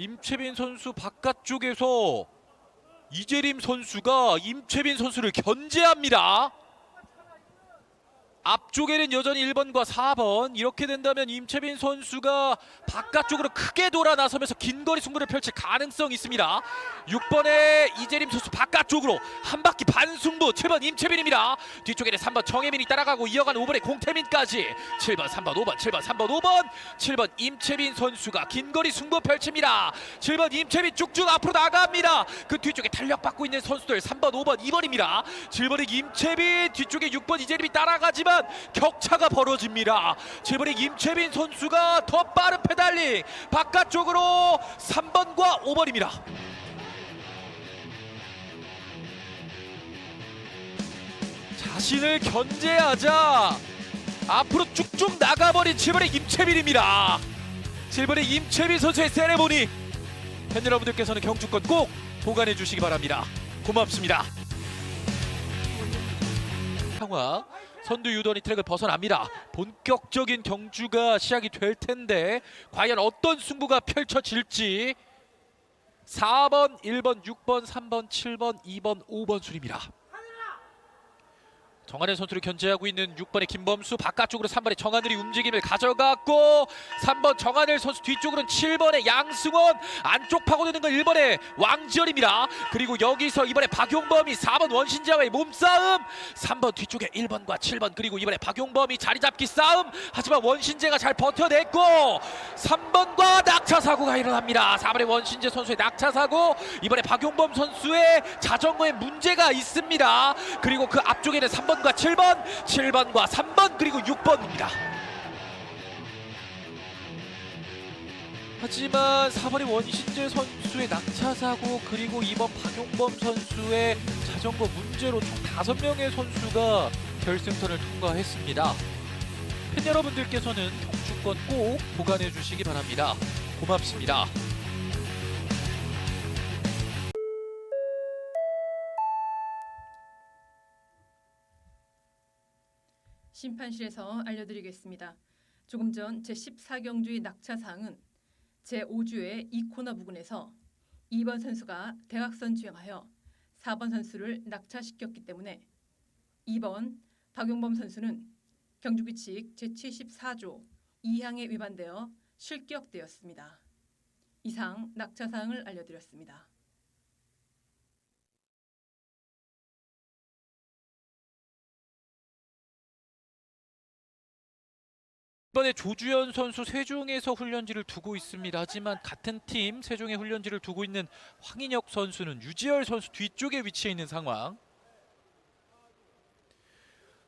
임채빈 선수 바깥쪽에서 이재림 선수가 임채빈 선수를 견제합니다. 앞쪽에는 여전히 1번과 4번. 이렇게 된다면 임채빈 선수가 바깥쪽으로 크게 돌아 나서면서 긴 거리 승부를 펼칠 가능성이 있습니다. 6번의 이재림 선수 바깥쪽으로 한 바퀴 반 승부. 7번 임채빈입니다. 뒤쪽에는 3번 정혜민이 따라가고 이어가는 5번의 공태민까지. 7번 3번 5번 7번 3번 5번. 7번 임채빈 선수가 긴 거리 승부 펼칩니다. 7번 임채빈 쭉쭉 앞으로 나갑니다. 그 뒤쪽에 탄력받고 있는 선수들 3번 5번 2번입니다. 7번의 임채빈 뒤쪽에 6번 이재림이 따라가지만 격차가 벌어집니다. 7번의 임채빈 선수가 더 빠른 페달링 바깥쪽으로 3번과 5번입니다. 자신을 견제하자 앞으로 쭉쭉 나가버린 7번의 임채빈입니다. 7번의 임채빈 선수의 세레모니. 팬 여러분들께서는 경주권 꼭 보관해 주시기 바랍니다. 고맙습니다. 상황 선두 유던이 트랙을 벗어납니다. 본격적인 경주가 시작이 될 텐데 과연 어떤 승부가 펼쳐질지 4번, 1번, 6번, 3번, 7번, 2번, 5번 순입니다 정한일 선수를 견제하고 있는 6번의 김범수 바깥쪽으로 3번의 정한일이 움직임을 가져갔고 3번 정한일 선수 뒤쪽으로는 7번의 양승원 안쪽 파고드는 건 1번의 왕지열입니다. 그리고 여기서 이번에 박용범이 4번 원신자와의 몸싸움 3번 뒤쪽에 1번과 7번 그리고 이번에 박용범이 자리 잡기 싸움. 하지만 원신재가 잘 버텨냈고 3번과 낙차 사고가 일어납니다. 4번의 원신재 선수의 낙차 사고 이번에 박용범 선수의 자전거에 문제가 있습니다. 그리고 그 앞쪽에는 3번 과 7번 7번과 3번 그리고 6번입니다 하지만 4번의 원신재 선수의 낙차 사고 그리고 2번 박용범 선수의 자전거 문제로 총 5명의 선수가 결승선을 통과했습니다. 팬 여러분들께서는 경주권 꼭 보관해 주시기 바랍니다. 고맙습니다. 심판실에서 알려드리겠습니다. 조금 전 제14경주의 낙차 사항은 제5주의 2코너 부근에서 2번 선수가 대각선 주행하여 4번 선수를 낙차시켰기 때문에 2번 박용범 선수는 경주규칙 제74조 2항에 위반되어 실격되었습니다. 이상 낙차 사항을 알려드렸습니다. 이번에 조주현 선수 세종에서 훈련지를 두고 있습니다. 하지만 같은 팀 세종에 훈련지를 두고 있는 황인혁 선수는 유지열 선수 뒤쪽에 위치해 있는 상황.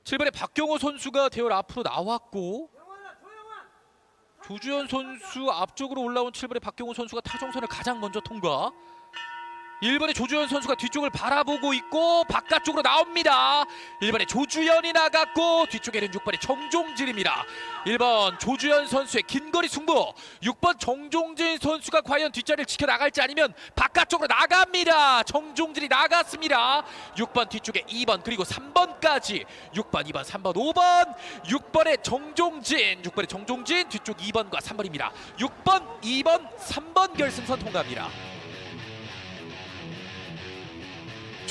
7번에 박경호 선수가 대열 앞으로 나왔고 조주현 선수 앞쪽으로 올라온 7번의 박경호 선수가 타종선을 가장 먼저 통과. 1번의 조주현 선수가 뒤쪽을 바라보고 있고 바깥쪽으로 나옵니다. 1번의 조주현이 나갔고 뒤쪽에는 6번의 정종진입니다. 1번 조주현 선수의 긴 거리 승부 6번 정종진 선수가 과연 뒷자리를 지켜나갈지 아니면 바깥쪽으로 나갑니다. 정종진이 나갔습니다. 6번 뒤쪽에 2번 그리고 3번까지 6번 2번 3번 5번 6번의 정종진 6번의 정종진 뒤쪽 2번과 3번입니다. 6번 2번 3번 결승선 통과합니다.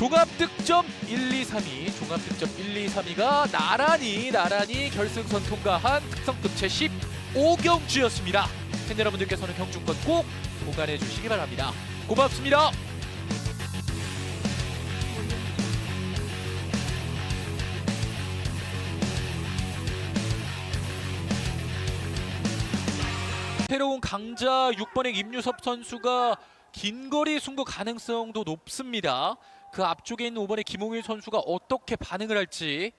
종합 득점 1, 2, 3위 종합 득점 1, 2, 3위가 나란히 나란히 결승선 통과한 특성급 제 15경주였습니다. 팬 여러분들께서는 경주권 꼭 보관해 주시기 바랍니다. 고맙습니다. 새로운 강자 6번의 임유섭 선수가 긴 거리 승부 가능성도 높습니다. 그 앞쪽에 있는 5번의 김홍일 선수가 어떻게 반응을 할지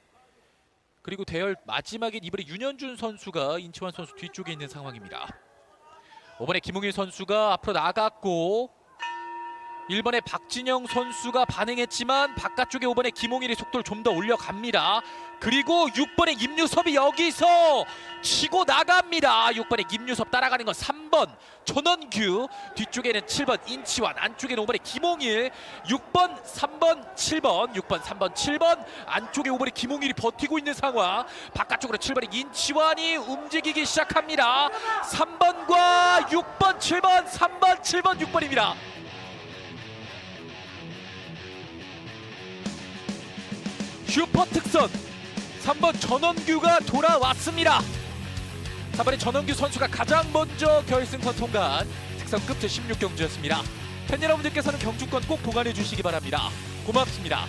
그리고 대열 마지막인 이번에 윤현준 선수가 인치환 선수 뒤쪽에 있는 상황입니다. 5번의 김홍일 선수가 앞으로 나갔고 1번의 박진영 선수가 반응했지만 바깥쪽에 5번의 김홍일이 속도를 좀 더 올려갑니다. 그리고 6번의 임유섭이 여기서 치고 나갑니다. 6번의 임유섭 따라가는 건 3번 3번 전원규 뒤쪽에는 7번 인치환 안쪽에는 5번의 김홍일 6번 3번 7번 6번 3번 7번 안쪽에 5번의 김홍일이 버티고 있는 상황. 바깥쪽으로 7번의 인치환이 움직이기 시작합니다. 3번과 6번 7번 3번 7번 6번입니다. 슈퍼 특선 3번 전원규가 돌아왔습니다 3번의 전원규 선수가 가장 먼저 결승선 통과한 특선급 제16경주였습니다. 팬 여러분들께서는 경주권 꼭 보관해 주시기 바랍니다. 고맙습니다